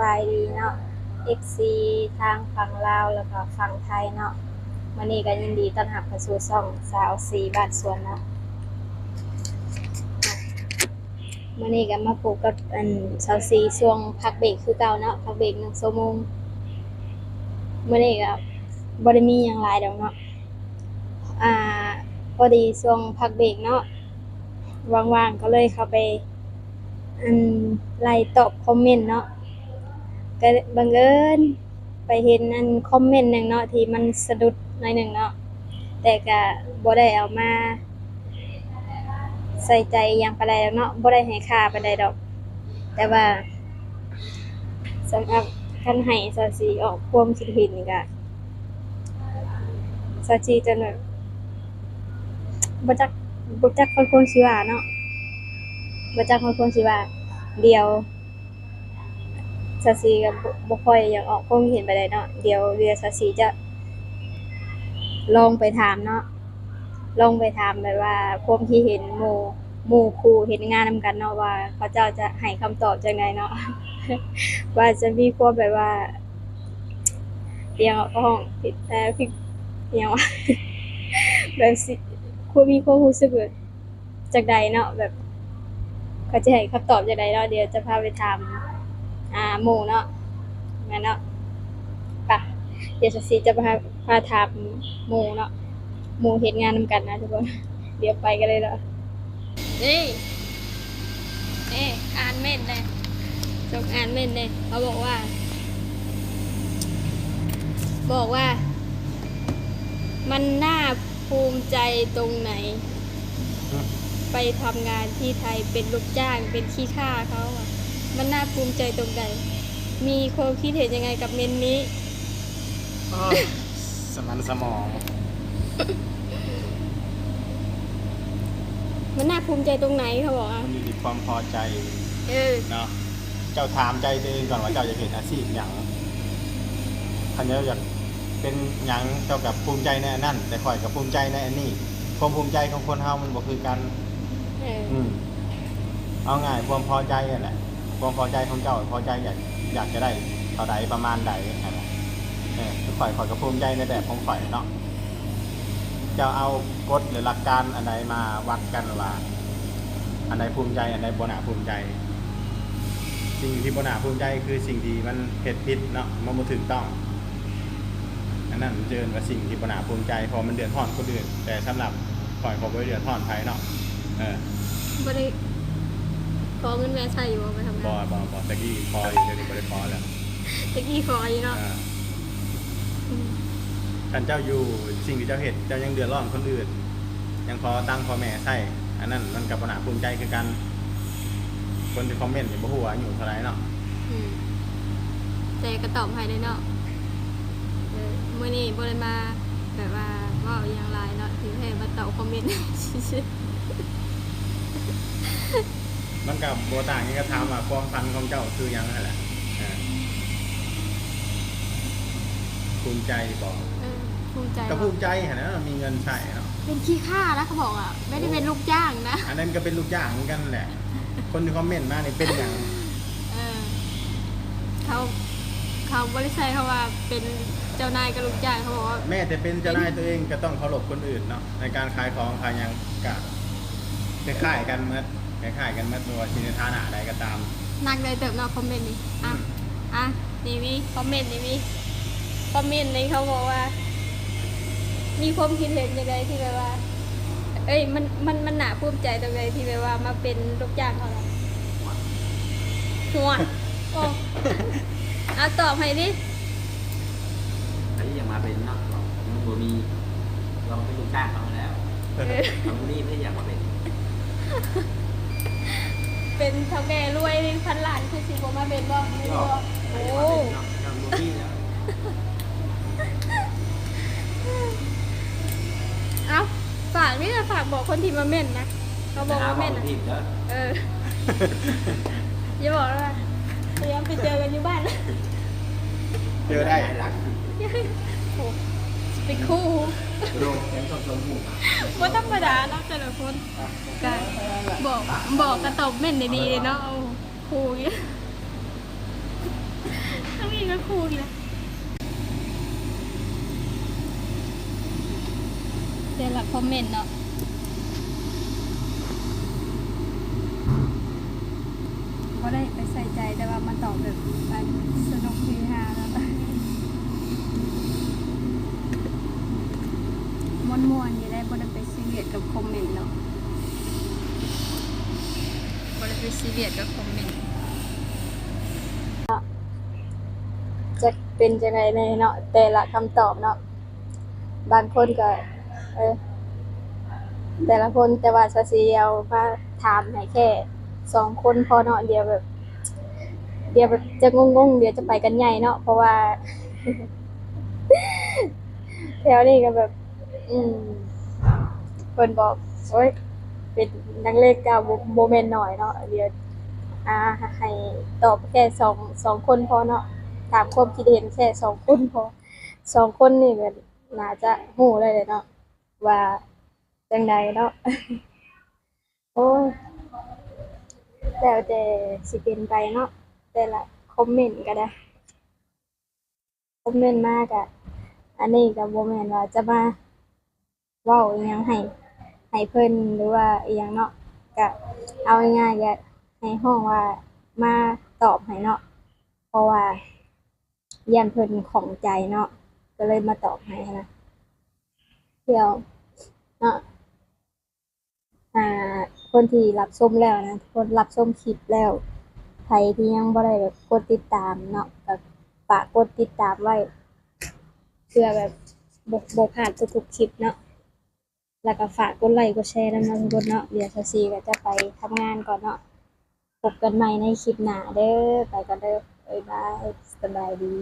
บายดีเนาะ FC ทางฝั่งลาวแล้วก็ฝั่งไทยเนาะวันนี้ก็ยินดีต้อนรับเข้าสู่ช่องสาวสีบ้านสวนเนาะวันนี้ก็มาพบกับอันสาวสีช่วงพักเบรกคือเก่าเนาะพักเบรกหนึ่งชั่วโมงวันนี้ก็บ่ได้มีหยังหลายดอกเนาะอ่าพอดีช่วงพักเบรกเนาะว่างๆก็เลยเข้าไปอันไล่ตอบคอมเมนต์เนาะ ก็บังเอิญไปเห็นอันคอมเมนต์หนึ่งเนาะที่มันสะดุดหน่อยหนึ่งเนาะแต่ก็บ่ได้เอามา ใส่ใจอหยังปานใดดอกเนาะบ่ได้ให้ค่าปานใดดอก แต่ว่าสำหรับคันให้ซาซีออกความคิดเห็นนี่ก็ซาซีจะแบบบ่จักบ่จักคนคนสิว่าเนาะบ่จักคนคนสิว่าเดียว ซาซีก็บ่บ่ค่อยอยากออกความเห็นไปได้เนาะเดี๋ยวเรือซาซีจะลองไปถามเนาะลองไปถามแบบว่าความคิดเห็นหมู่หมู่ครูเฮ็ดงานนํกันเนาะว่าเขาเจ้าจะให้คำตอบจังไดเนาะว่าจะมีความแบบว่าเรียงห้องผิดแต่ผิดเรียงว่าแบบสิควรมีความรู้สึกแบบจังใดเนาะแบบเขาจะให้คำตอบจากใดเนาะเดี๋ยวจะพาไปทำ อ่าหมู่เนาะงั้นเนาะไปะเดี๋ยวสซีจะพาพาทำหมู่เนาะหมู่เห็นงานนำกันนะทุกคนเดี๋ยวไปกันเลยเนาะนี่นี่อ่านเม่นเลยจงอ่านเม่นเลยเขาบอกว่า บอกว่า มันน่าภูมิใจตรงไหน ไปทำงานที่ไทยเป็นลูกจ้างเป็นขี้ข้าเขาอะ มันน่าภูมิใจตรงใดมีความคิดเห็นยังไงกับเมนนี้สมันสมอง มันน่าภูมิใจตรงไหนเขาบอกอะมันอยู่ที่ความพอใจเออ เนาะเจ้าถามใจตัวเองก่อนว่าเจ้าจะเห็นอาชีพอย่างคันเจ้าอยากเป็นหยังเจ้ากับภูมิใจในอันนั่นแต่ข่อยกับภูมิใจในอันนี้ความภูมิใจของคนเฮามันบ่คือกัน เออ อืมเอาง่ายความพอใจนั่นแหละ ความพอใจของเจ้าพอใจอยากอยากจะได้เท่าใดประมาณใดนั่นแหละเออคือข่อยข่อยกับภูมิใจในแบบของข่อยเนาะจะเอากฎหรือหลักการอันใดมาวัดกันว่าอันใดภูมิใจอันใดบ่น่าภูมิใจ สิ่งที่บ่น่าภูมิใจคือสิ่งที่มันเผ็ดพิษเนาะมันบ่ถูกต้องอันนั้นเจอว่าสิ่งที่บ่น่าภูมิใจพอมันเดือดร้อนคนอื่นแต่สำหรับข่อยขอบ่ได้เดือดร้อนไผเนาะเออบ่ได้ อเงินแม่ใส่อยู่บ่ไปทำบงาอนบอบอตะกี้พออยู่เดี๋ยวนี้บ่ได้พอแล้วตะกี้ขออยู่เนาะอ่าอืมท่านเจ้าอยู่สิ่งที่เจ้าเห็นเจ้ายังเดือดร้อนคนอื่น ยังพอตั้งพ่อแม่ใส่อันนั้นมันกับปัญหาภูมิใจคือกัน คนที่คอมเมนต์นี่บ่ฮู้ว่าอายู่เท่าไหร่เนาะอืมแต่ก็ตอบให้ได้เนาะเออมื้อนี้บ่ได้มาแบบว่าเว้าอหย่างไรเนาะถึงให้มาตอบคอมเมนต์ ซื่อ มันกับโบต่างนี่ก็ถามว่าความฝันของเจ้าคือหยังนั่นแหละอ่าภูมิใจบอกๆเออภูมิใจก็ว่าภูมิใจเห็นนะมีเงินใช้เนาะเป็นขี้ข้านะเขาบอกอะไม่ได้เป็นลูกจ้างนะ อันนั้นก็เป็นลูกจ้างเหมือนกันแหละ คนที่คอมเมนต์มานี่เป็นอย่างเออเขาเขาบริษัทเขาว่าเป็นเจ้านายกับลูกจ้างเขาบอกว่าแม่แต่เป็นเจ้านายตัวเองก็ต้องเคารพคนอื่นเนาะในการขายของขายหยังกับคล้ายๆกันเมื่อ คล้ายๆกันเมื่อตัวชินฐานะใดก็ตามนักเลยเติมเนาะคอมเมนต์นี่อะอะนี่มีคอมเมนต์นี่มีคอมเมนต์นี่เขาบอกว่า มีความคิดเห็นยังไงที่แบบว่า เอ้ยมันมันมันหนาภูมิใจตรงไหนที่แบบว่ามาเป็นลูกจ้างเขาเนาะหัวโอ้เอาตอบให้ดิอันนี้ยังมาเป็นเนาะมันบ่มีเราเป็นลูกจ้างเขาแล้วเออทำนี่ไม่อยากมาเป็น เป็นเท่าแก่รวยพันล้านคือสิบมาเป็นบ่ไม่ก็รู้บ่ใครโอ้จะมาเป็นเนาะยังบ่มีแล้วเอาฝากนี่นะฝากบอกคนที่มาเม่นนะเขาบอกว่าเม่นนะนะผิดเด้อเอออย่าบอกว่าพยายามไปเจอกันอยู่บ้านนะเจอได้หลังโอ้เป็นคู่โรงแกงส้มส้มหมูว่าธรรมดาเนาะแต่ละคนกัน บอกบอกกระตบเม่นดีๆเลยเนาะเอาคู่อย่างเงี้ยทั้งนี้ก็คู่อีกแล้วแต่ละคอมเมนต์เนาะก็ได้ไปใส่ใจแต่ว่ามันตอบแบบสนุกเฮฮาแล้วก็ม่วนๆอยู่ได้บ่ได้ไปซีเรียสกับคอมเมนต์เนาะ บ่ได้ไปซีเรียสกับคอมเมนต์จะเป็นจังไดในเนาะแต่ละคำตอบเนาะบางคนก็เออแต่ละคนแต่ว่าซาซีเอามาถามให้แค่สองคนพอเนาะเดียวแบบ เดียวแบบจะงงๆเดี๋ยวจะไปกันใหญ่เนาะเพราะว่าแถวนี้ก็แบบ อืมเพิ่นบอกโอ้ย เป็นนักเลขก้าโมเมนต์หน่อยเนาะเดี๋ยวอ่าให้ตอบแค่สองสองคนพอเนาะถามความคิดเห็นแค่สองคนพอสองคนนี่ก็น่าจะหูเลยเลยเนาะว่าจังใดเนาะโอ้แล้วแต่สิเป็นไปเนาะแต่ละคอมเมนต์ก็ได้คอมเมนต์มากอะอันนี้ก็บ่แม่นว่าจะมาว้าอีหยังให้ ให้เพิ่นหรือว่าอีหยังเนาะก็เอาง่ายๆก็ให้ห้องว่ามาตอบให้เนาะเพราะว่ายันเพิ่นของใจเนาะก็เลยมาตอบให้นะเดี๋ยวเนาะอ่าคนที่รับชมแล้วนะคนรับชมคลิปแล้วใครที่ยังบ่ได้แบบกดติดตามเนาะแบบฝากกดติดตามไว้เพื่อแบบบ่บ่พลาดทุกๆคลิปเนาะ แล้วก็ฝากกดไลค์กดแชร์นำทุกคนเนาะเดี๋ยวชาซีก็จะไปทำงานก่อนเนาะพบกันใหม่ในคลิปหน้าเด้อไปกันเด้อบ๊ายบายสบายดี